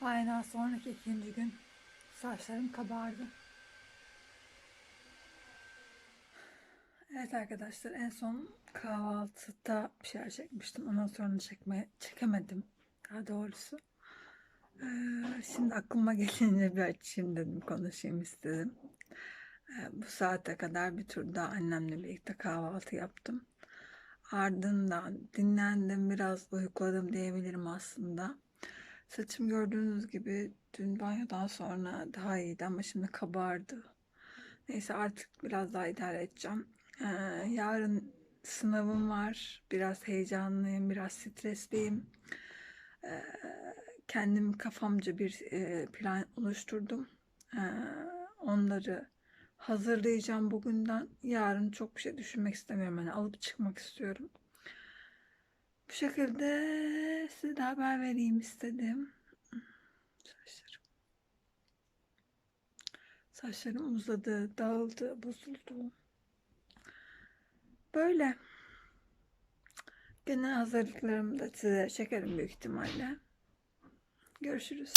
Bayramdan sonraki ikinci gün saçlarım kabardı. Evet arkadaşlar en son kahvaltıda bir şeyler çekmiştim. Ondan sonra çekmeye çekemedim daha doğrusu. Ee, şimdi aklıma gelince bir açayım dedim konuşayım istedim. Ee, bu saate kadar bir tur daha annemle birlikte kahvaltı yaptım. Ardından dinlendim biraz uyukladım diyebilirim aslında. Saçım gördüğünüz gibi dün banyodan sonra daha iyiydi ama şimdi kabardı. Neyse artık biraz daha idare edeceğim. Ee, yarın sınavım var. Biraz heyecanlıyım, biraz stresliyim. Ee, kendim kafamca bir e, plan oluşturdum. Ee, onları hazırlayacağım bugünden. Yarın çok bir şey düşünmek istemiyorum. Yani alıp çıkmak istiyorum. Bu şekilde size de haber vereyim istedim. Saçlarım. Saçlarım uzadı, dağıldı, bozuldu. Böyle. Genel hazırlıklarımı da size çekerim büyük ihtimalle. Görüşürüz.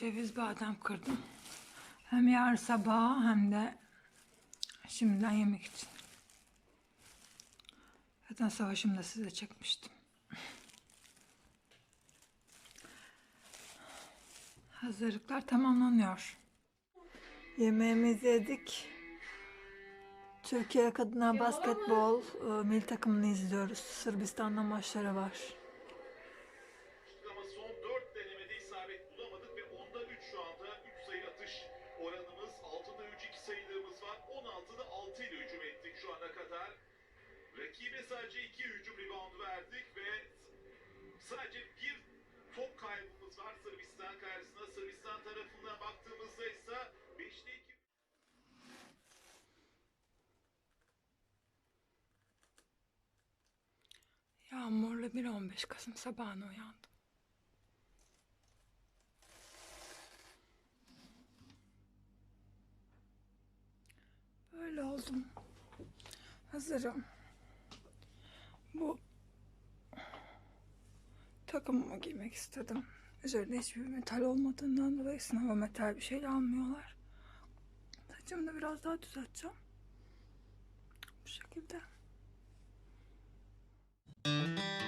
Ceviz badem kırdım. Hem yarın sabah hem de şimdiden yemek için. Zaten savaşımda size çekmiştim. Hazırlıklar tamamlanıyor. Yemeğimizi yedik. Türkiye Kadınlar Basketbol e, milli takımını izliyoruz. Sırbistan'la maçları var. Rakibe sadece 2 hücum rebound verdik ve sadece bir top kaybımız var Sırbistan karşısında. Sırbistan tarafına baktığımızda ise 5'te 2 Yağmurlu bir 15 Kasım sabahına uyandım. Böyle oldum. Hazırım. Bu takımımı giymek istedim. Üzerinde hiçbir metal olmadığından dolayı sınava metal bir şey almıyorlar. Saçımı da biraz daha düzelteceğim. Bu şekilde. Evet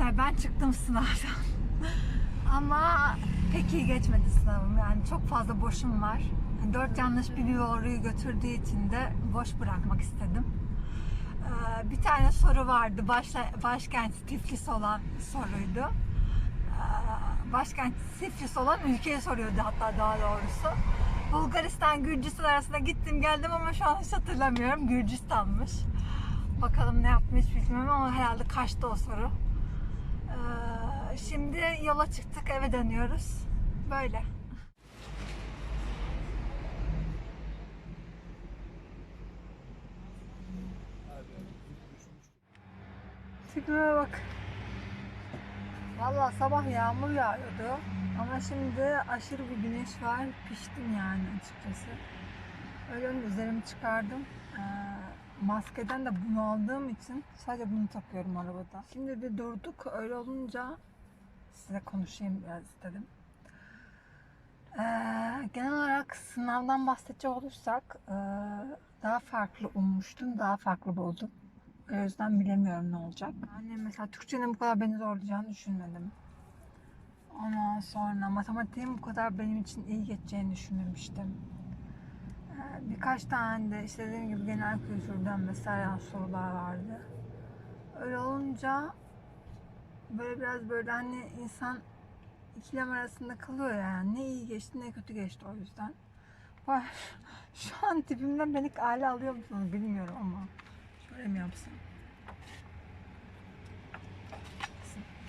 arkadaşlar ben çıktım sınavdan. Ama pek iyi geçmedi sınavım. Yani çok fazla boşum var. Yani Dört yanlış bir doğruyu götürdüğü için de boş bırakmak istedim. Ee, Bir tane soru vardı. Başla, başkent Tiflis olan soruydu. Ee, Başkent Tiflis olan ülkeyi soruyordu hatta daha doğrusu. Bulgaristan, Gürcistan arasında gittim geldim ama şu an hiç hatırlamıyorum. Gürcistan'mış. Bakalım ne yapmış bilmiyorum ama herhalde kaçtı o soru. Ee, şimdi yola çıktık eve dönüyoruz. Böyle. Tigraya bak. Valla sabah yağmur yağıyordu. Ama şimdi aşırı bir güneş var. Piştim yani açıkçası. Öyle üzerimi çıkardım. Ee, maskeden de bunu aldığım için sadece bunu takıyorum arabada. Şimdi bir durduk. Öyle olunca size konuşayım biraz istedim. Ee, genel olarak sınavdan bahsedecek olursak ee, daha farklı ummuştum, daha farklı buldum. O yüzden bilemiyorum ne olacak. Yani mesela Türkçenin bu kadar beni zorlayacağını düşünmedim. Ondan sonra matematiğin bu kadar benim için iyi geçeceğini düşünmemiştim. Birkaç tane de işte dediğim gibi genel kültürden mesela sorular vardı. Öyle olunca böyle biraz böyle hani insan ikilem arasında kalıyor yani. Ne iyi geçti ne kötü geçti o yüzden. Şu an tipimden beni hale alıyor musunuz bilmiyorum ama. Şöyle mi yapsam?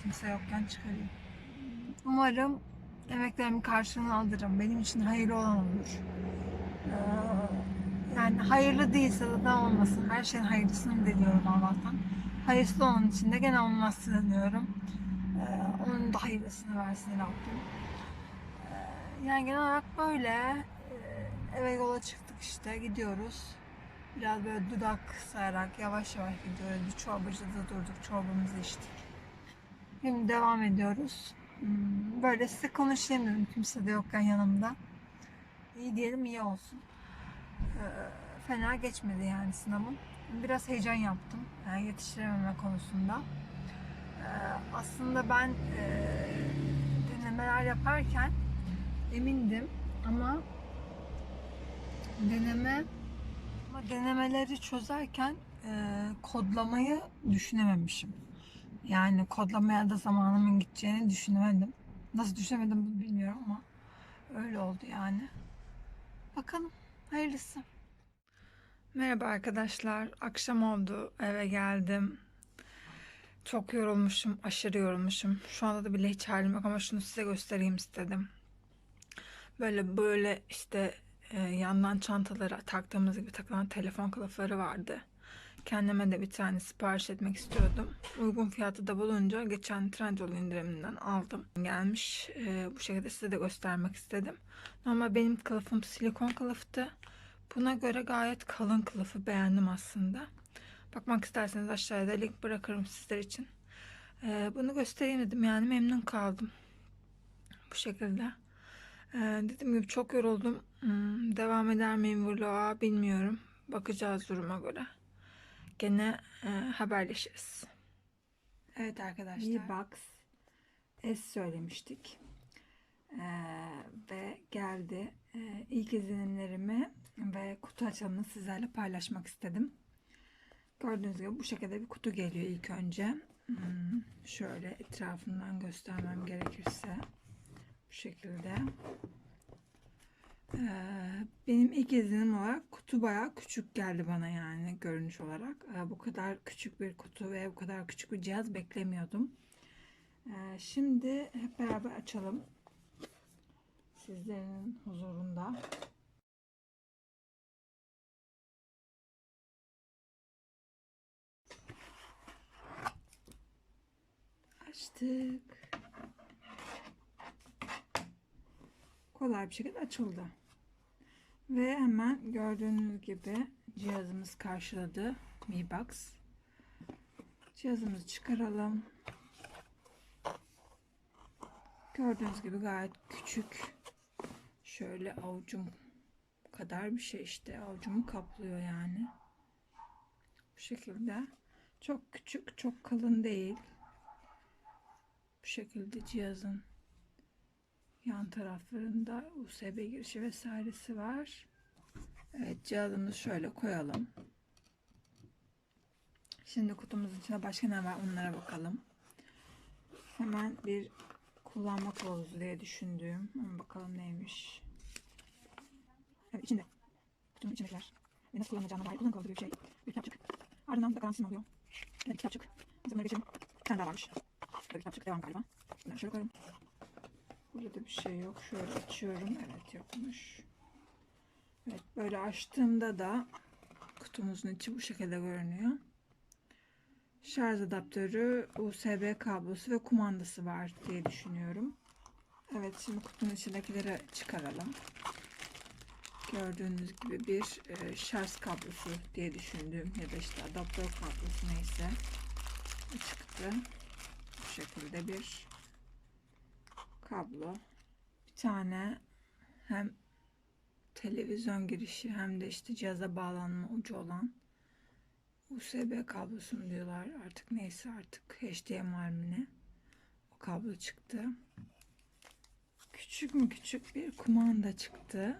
Kimse yokken çıkarayım. Umarım emeklerimin karşılığını alırım. Benim için hayırlı olan olur. Ee, yani hayırlı değilse de olmasın. Her şeyin hayırlısını diliyorum Allah'tan. Hayırlısı olan için de gene olmasını diliyorum. Ee, onun da hayırlısını versin Rabbim. Ee, yani genel olarak böyle. Eve yola çıktık işte gidiyoruz. Biraz böyle dudak sayarak yavaş yavaş gidiyoruz. Bir çorbacıda durduk, çorbamızı içtik. Şimdi devam ediyoruz. Hmm, Böyle size konuşayım dedim kimse de yokken yanımda. İyi diyelim iyi olsun. Ee, fena geçmedi yani sınavım. Biraz heyecan yaptım. Yani yetiştirememe konusunda. Ee, aslında ben e, denemeler yaparken emindim ama deneme ama denemeleri çözerken e, kodlamayı düşünememişim. Yani kodlamaya da zamanımın gideceğini düşünemedim. Nasıl düşünemedim bilmiyorum ama öyle oldu yani. Bakalım hayırlısı. Merhaba arkadaşlar. Akşam oldu. Eve geldim. Çok yorulmuşum. Aşırı yorulmuşum. Şu anda da bile hiç halim yok ama şunu size göstereyim istedim. Böyle böyle işte e, yandan çantalara taktığımız gibi takılan telefon kılıfları vardı. Kendime de bir tane sipariş etmek istiyordum. Uygun fiyatı da bulunca geçen Trendyol indiriminden aldım. Gelmiş. E, bu şekilde size de göstermek istedim. Ama benim kılıfım silikon kılıftı. Buna göre gayet kalın kılıfı beğendim aslında. Bakmak isterseniz aşağıya da link bırakırım sizler için. E, bunu göstereyim dedim yani memnun kaldım. Bu şekilde. E, dediğim gibi çok yoruldum. Hmm, devam eder miyim vloga bilmiyorum. Bakacağız duruma göre. Gene e, haberleşiriz. Evet arkadaşlar. V-Box S söylemiştik. Ee, ve geldi. Ee, ilk izlenimlerimi ve kutu açılımını sizlerle paylaşmak istedim. Gördüğünüz gibi bu şekilde bir kutu geliyor ilk önce. Hmm, şöyle etrafından göstermem gerekirse bu şekilde. Ee, benim ilk izlenim olarak kutu bayağı küçük geldi bana yani görünüş olarak. Ee, bu kadar küçük bir kutu ve bu kadar küçük bir cihaz beklemiyordum. Ee, şimdi hep beraber açalım. Sizlerin huzurunda. Açtık. Kolay bir şekilde açıldı. Ve hemen gördüğünüz gibi cihazımız karşıladı. Mi Box. Cihazımızı çıkaralım. Gördüğünüz gibi gayet küçük. Şöyle avucum kadar bir şey işte. Avucumu kaplıyor yani. Bu şekilde. Çok küçük, çok kalın değil. Bu şekilde cihazın yan taraflarında USB girişi vesairesi var. Evet cihazımızı şöyle koyalım. Şimdi kutumuzun içinde başka ne var onlara bakalım. Hemen bir kullanma kılavuzu diye düşündüğüm. Ama bakalım neymiş. Evet içinde. Kutunun içindekiler. Ve nasıl kullanılacağına dair kullanım kılavuzu bir şey. Bir kitapçık. Ardından da garantisi oluyor. Evet kitapçık. Biz bunları geçelim. Bir tane daha varmış. Böyle kitapçık devam galiba. Bunları şöyle koyalım. Burada da bir şey yok. Şöyle açıyorum. Evet yokmuş. Evet böyle açtığımda da kutumuzun içi bu şekilde görünüyor. Şarj adaptörü, USB kablosu ve kumandası var diye düşünüyorum. Evet şimdi kutunun içindekileri çıkaralım. gördüğünüz gibi bir e, şarj kablosu diye düşündüğüm ya da işte adaptör kablosu neyse çıktı. Bu şekilde bir kablo. Bir tane hem televizyon girişi hem de işte cihaza bağlanma ucu olan USB kablosu diyorlar artık neyse artık HDMI mi ne o kablo çıktı. Küçük mü küçük bir kumanda çıktı.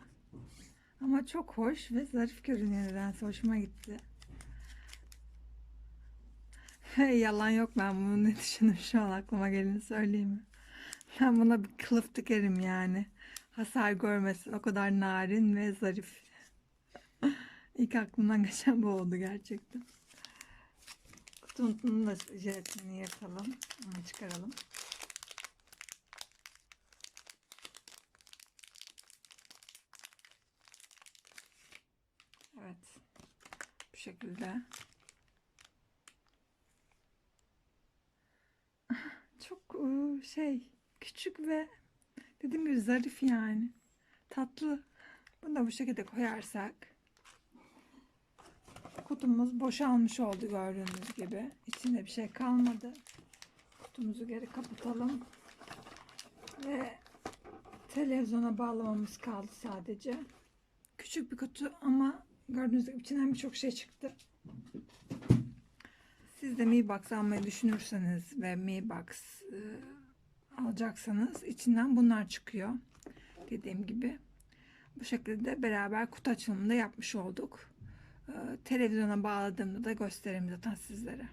Ama çok hoş ve zarif görünüyor nedense hoşuma gitti. Yalan yok ben bunu ne düşündüm şu an aklıma geleni söyleyeyim mi? Ben buna bir kılıf dikerim yani. Hasar görmesin. O kadar narin ve zarif. İlk aklımdan geçen bu oldu gerçekten. Kutunun da jelatini yapalım. Onu çıkaralım. Evet. Bu şekilde. Çok ıı, şey küçük ve dediğim gibi zarif yani. Tatlı. Bunu da bu şekilde koyarsak kutumuz boşalmış oldu gördüğünüz gibi. İçinde bir şey kalmadı. Kutumuzu geri kapatalım. Ve televizyona bağlamamız kaldı sadece. Küçük bir kutu ama gördüğünüz gibi içinden birçok şey çıktı. Siz de Mi Box almayı düşünürseniz ve Mi Box e, alacaksanız içinden bunlar çıkıyor. Dediğim gibi. Bu şekilde beraber kutu açılımında yapmış olduk. E, televizyona bağladığımda da göstereyim zaten sizlere.